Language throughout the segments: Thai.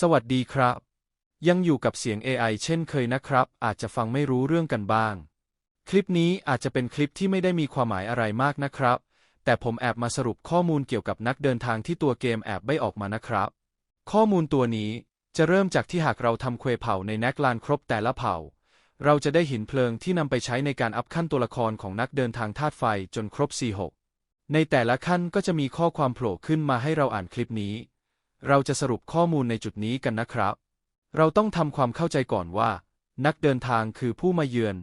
สวัสดีครับ ยังอยู่กับเสียง AI เช่นเคยนะครับ อาจจะฟังไม่รู้เรื่องกันบ้าง คลิปนี้อาจจะเป็นคลิปที่ไม่ได้มีความหมายอะไรมากนะครับ แต่ผมแอบมาสรุปข้อมูลเกี่ยวกับนักเดินทางที่ตัวเกมแอบใบออกมานะครับ ข้อมูลตัวนี้จะเริ่มจากที่หากเราทำเควเผ่าในแนกลานครบแต่ละเผ่า เราจะได้หินเพลิงที่นำไปใช้ในการอัพขั้นตัวละครของนักเดินทางธาตุไฟจนครบ46ในแต่ละขั้นก็จะมีข้อความโผล่ขึ้นมาให้เราอ่านคลิปนี้ เราจะสรุปข้อมูลในจุดนี้กันนะครับ เราต้องทำความเข้าใจก่อนว่า นักเดินทางคือผู้มาเยือน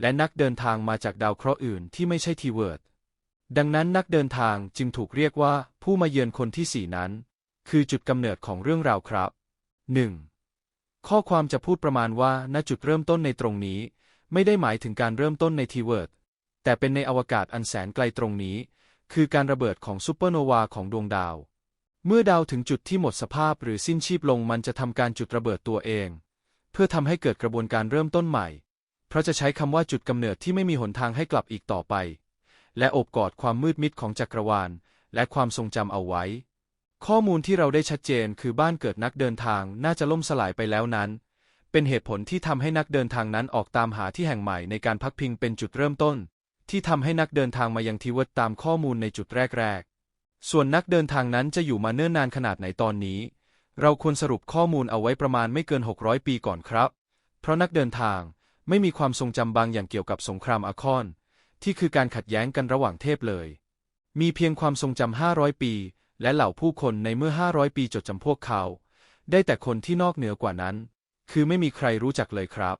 และนักเดินทางมาจากดาวเคราะห์อื่นที่ไม่ใช่ทีเวิร์ดดังนั้นนักเดินทางจึงถูกเรียกว่าผู้มาเยือนคนที่สี่นั้น คือจุดกำเนิดของเรื่องราวครับ 1. ข้อความจะพูดประมาณว่าณจุดเริ่มต้นในตรงนี้ ไม่ได้หมายถึงการเริ่มต้นในทีเวิร์ดแต่เป็นในอวกาศอันแสนไกลตรงนี้ คือการระเบิดของซูเปอร์โนวาของดวงดาว เมื่อดาวถึงจุดที่หมดสภาพหรือสิ้นชีพลงมันจะทำการจุดระเบิดตัวเอง เพื่อทำให้เกิดกระบวนการเริ่มต้นใหม่ เพราะจะใช้คำว่าจุดกำเนิดที่ไม่มีหนทางให้กลับอีกต่อไป และอบกอดความมืดมิดของจักรวาล และความทรงจำเอาไว้ ข้อมูลที่เราได้ชัดเจนคือบ้านเกิดนักเดินทางน่าจะล่มสลายไปแล้วนั้น เป็นเหตุผลที่ทำให้นักเดินทางนั้นออกตามหาที่แห่งใหม่ในการพักพิงเป็นจุดเริ่มต้น ที่ทำให้นักเดินทางมายังทีเวิร์ตามข้อมูลในจุดแรกๆ ส่วนนักเดินทางนั้นจะอยู่มาเนิ่นนานขนาดไหนตอนนี้ เราควรสรุปข้อมูลเอาไว้ประมาณไม่เกิน 600 ปีก่อนครับ เพราะนักเดินทางไม่มีความทรงจำบางอย่างเกี่ยวกับสงครามอาคอน ที่คือการขัดแย้งกันระหว่างเทพเลย มีเพียงความทรงจำ500 ปี และเหล่าผู้คนในเมื่อ 500 ปีจดจำพวกเขา ได้แต่คนที่นอกเหนือกว่านั้น คือไม่มีใครรู้จักเลยครับ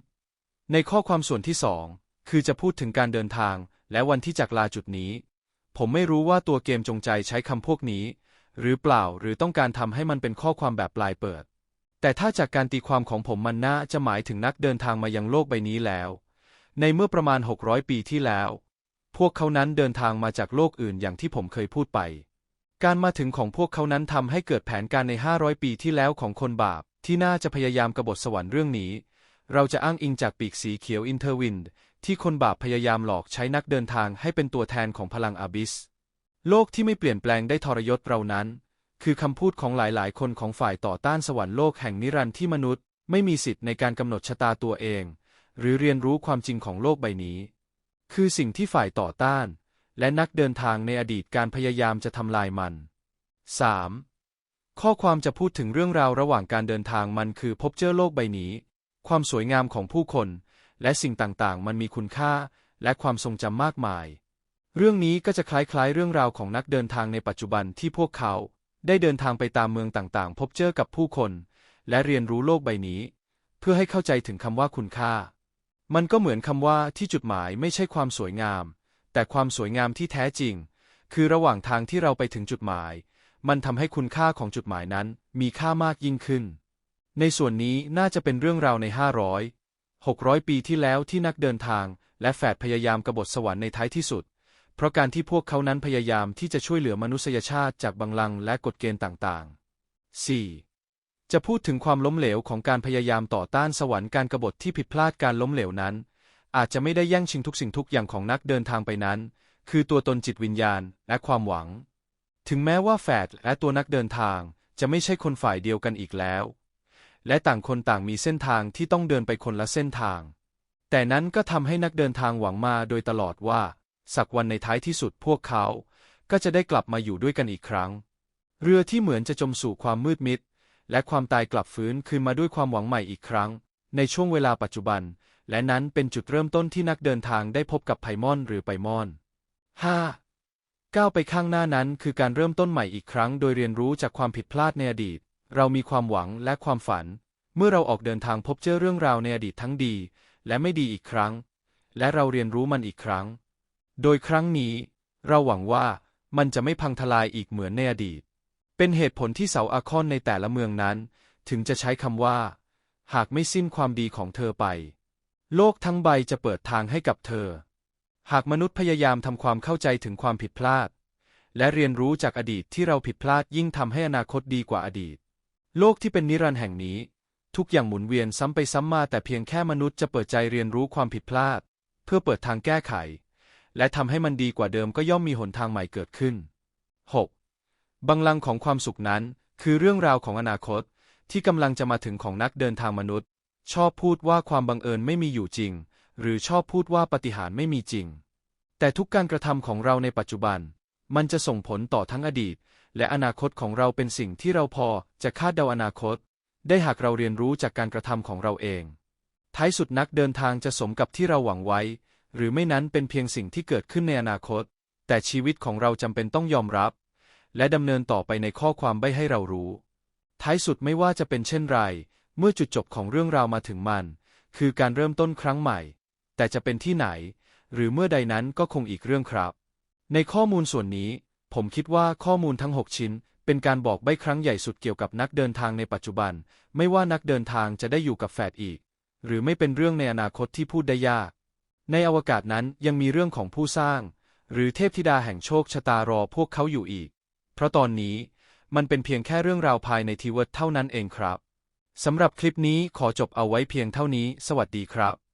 2. ในข้อความส่วนที่สองคือจะพูดถึงการเดินทางและวันที่จากลาจุดนี้ ผมไม่รู้ว่าตัวเกมจงใจใช้คำพวกนี้ หรือเปล่าหรือต้องการทำให้มันเป็นข้อความแบบปลายเปิด แต่ถ้าจากการตีความของผมมันน่าจะหมายถึงนักเดินทางมายังโลกใบนี้แล้ว ในเมื่อประมาณ 600 ปีที่แล้ว พวกเขานั้นเดินทางมาจากโลกอื่นอย่างที่ผมเคยพูดไป การมาถึงของพวกเขานั้นทำให้เกิดแผนการใน 500 ปีที่แล้วของคนบาป ที่น่าจะพยายามกบฏสวรรค์เรื่องนี้ เราจะอ้างอิงจากปีกสีเขียวอินเทอร์วินด์ ที่คนบาปพยายามหลอกใช้นักเดินทางให้เป็นตัวแทนของพลังอาบิส โลกที่ไม่เปลี่ยนแปลงได้ทรยศเรานั้น คือคำพูดของหลายๆ คนของฝ่ายต่อต้านสวรรค์โลกแห่งนิรันดร์ที่มนุษย์ ไม่มีสิทธิ์ในการกำหนดชะตาตัวเอง หรือเรียนรู้ความจริงของโลกใบนี้ คือสิ่งที่ฝ่ายต่อต้าน และนักเดินทางในอดีตการพยายามจะทำลายมัน 3. ข้อความจะพูดถึงเรื่องราวระหว่างการเดินทางมันคือพบเจอโลกใบนี้ ความสวยงามของผู้คน และสิ่งต่างๆ มันมีคุณค่า และความทรงจำมากมาย เรื่องนี้ก็จะคล้ายๆ เรื่องราวของนักเดินทางในปัจจุบันที่พวกเขา ได้เดินทางไปตามเมืองต่างๆ พบเจอกับผู้คน และเรียนรู้โลกใบนี้ เพื่อให้เข้าใจถึงคำว่าคุณค่า มันก็เหมือนคำว่าที่จุดหมายไม่ใช่ความสวยงาม แต่ความสวยงามที่แท้จริง คือระหว่างทางที่เราไปถึงจุดหมาย มันทำให้คุณค่าของจุดหมายนั้น มีค่ามากยิ่งขึ้น ในส่วนนี้น่าจะเป็นเรื่องราวใน 500 600 ปีที่แล้วที่นักเดินทาง และแฝดพยายามกบฏสวรรค์ในท้ายที่สุด เพราะการที่พวกเขานั้นพยายามที่จะช่วยเหลือมนุษยชาติจากบังลังและกฎเกณฑ์ต่างๆ 4. จะพูดถึงความล้มเหลวของการพยายามต่อต้านสวรรค์การกบฏที่ผิดพลาดการล้มเหลวนั้น อาจจะไม่ได้แย่งชิงทุกสิ่งทุกอย่างของนักเดินทางไปนั้น คือตัวตนจิตวิญญาณและความหวัง ถึงแม้ว่าแฝดและตัวนักเดินทางจะไม่ใช่คนฝ่ายเดียวกันอีกแล้ว และต่างคนต่างมีเส้นทางที่ต้องเดินไปคนละเส้นทาง แต่นั้นก็ทำให้นักเดินทางหวังมาโดยตลอดว่า สักวันในท้ายที่สุดพวกเขา ก็จะได้กลับมาอยู่ด้วยกันอีกครั้ง เรือที่เหมือนจะจมสู่ความมืดมิด และความตายกลับฟื้นคืนมาด้วยความหวังใหม่อีกครั้ง ในช่วงเวลาปัจจุบัน และนั้นเป็นจุดเริ่มต้นที่นักเดินทางได้พบกับไพมอนหรือไพมอน 5. ก้าวไปข้างหน้านั้นคือการเริ่มต้นใหม่อีกครั้ง โดยเรียนรู้จากความผิดพลาดในอดีต เรามีความหวังและความฝัน เมื่อเราออกเดินทางพบเจอเรื่องราวในอดีตทั้งดี และไม่ดีอีกครั้ง และเราเรียนรู้มันอีกครั้ง โดยครั้งนี้ เราหวังว่ามันจะไม่พังทลายอีกเหมือนในอดีต เป็นเหตุผลที่เสาอาคอนในแต่ละเมืองนั้น ถึงจะใช้คำว่า หากไม่สิ้นความดีของเธอไป โลกทั้งใบจะเปิดทางให้กับเธอ หากมนุษย์พยายามทำความเข้าใจถึงความผิดพลาด และเรียนรู้จากอดีตที่เราผิดพลาดยิ่งทำให้อนาคตดีกว่าอดีต โลกที่เป็นนิรันดร์แห่งนี้ ทุกอย่างหมุนเวียนซ้ำไปซ้ำมาแต่เพียงแค่มนุษย์จะเปิดใจเรียนรู้ความผิดพลาด เพื่อเปิดทางแก้ไข และทำให้มันดีกว่าเดิมก็ย่อมมีหนทางใหม่เกิดขึ้น 6. บังลังของความสุขนั้น คือเรื่องราวของอนาคต ที่กำลังจะมาถึงของนักเดินทางมนุษย์ ชอบพูดว่าความบังเอิญไม่มีอยู่จริง หรือชอบพูดว่าปฏิหารไม่มีจริง แต่ทุกการกระทำของเราในปัจจุบัน มันจะส่งผลต่อทั้งอดีต และอนาคตของเราเป็นสิ่งที่เราพอจะคาดเดาอนาคต ได้หากเราเรียนรู้จากการกระทำของเราเอง ท้ายสุดนักเดินทางจะสมกับที่เราหวังไว้ หรือไม่นั้นเป็นเพียงสิ่งที่เกิดขึ้นในอนาคต แต่ชีวิตของเราจำเป็นต้องยอมรับ และดำเนินต่อไปในข้อความใบให้เรารู้ ท้ายสุดไม่ว่าจะเป็นเช่นไร เมื่อจุดจบของเรื่องราวมาถึงมัน คือการเริ่มต้นครั้งใหม่ แต่จะเป็นที่ไหน หรือเมื่อใดนั้นก็คงอีกเรื่องครับ ในข้อมูลส่วนนี้ ผมคิดว่าข้อมูลทั้ง 6 ชิ้น เป็นการบอกใบ้ครั้งใหญ่สุดเกี่ยวกับนักเดินทางในปัจจุบัน ไม่ว่านักเดินทางจะได้อยู่กับแฝดอีก หรือไม่เป็นเรื่องในอนาคตที่พูดได้ยาก ในอวกาศนั้นยังมีเรื่องของผู้สร้าง หรือเทพธิดาแห่งโชคชะตารอพวกเขาอยู่อีก เพราะตอนนี้มันเป็นเพียงแค่เรื่องราวภายในทีเวิร์ดเท่านั้นเองครับสำหรับคลิปนี้ขอจบเอาไว้เพียงเท่านี้ สวัสดีครับ